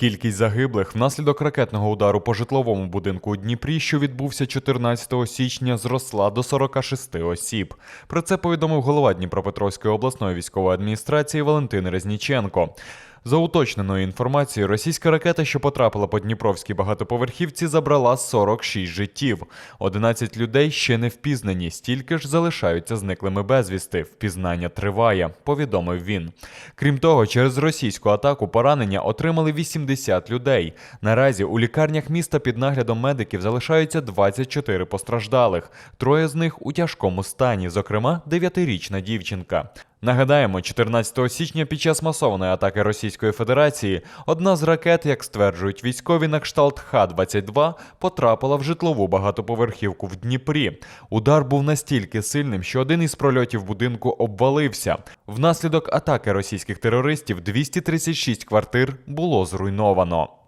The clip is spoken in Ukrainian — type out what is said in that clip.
Кількість загиблих внаслідок ракетного удару по житловому будинку у Дніпрі, що відбувся 14 січня, зросла до 46 осіб. Про це повідомив голова Дніпропетровської обласної військової адміністрації Валентин Резніченко. За уточненою інформацією, російська ракета, що потрапила по Дніпровській багатоповерхівці, забрала 46 життів. 11 людей ще не впізнані, стільки ж залишаються зниклими безвісти. Впізнання триває, повідомив він. Крім того, через російську атаку поранення отримали 80 людей. Наразі у лікарнях міста під наглядом медиків залишаються 24 постраждалих. Троє з них у тяжкому стані, зокрема 9-річна дівчинка. Нагадаємо, 14 січня під час масованої атаки Російської Федерації одна з ракет, як стверджують військові на кшталт Х-22, потрапила в житлову багатоповерхівку в Дніпрі. Удар був настільки сильним, що один із прольотів будинку обвалився. Внаслідок атаки російських терористів 236 квартир було зруйновано.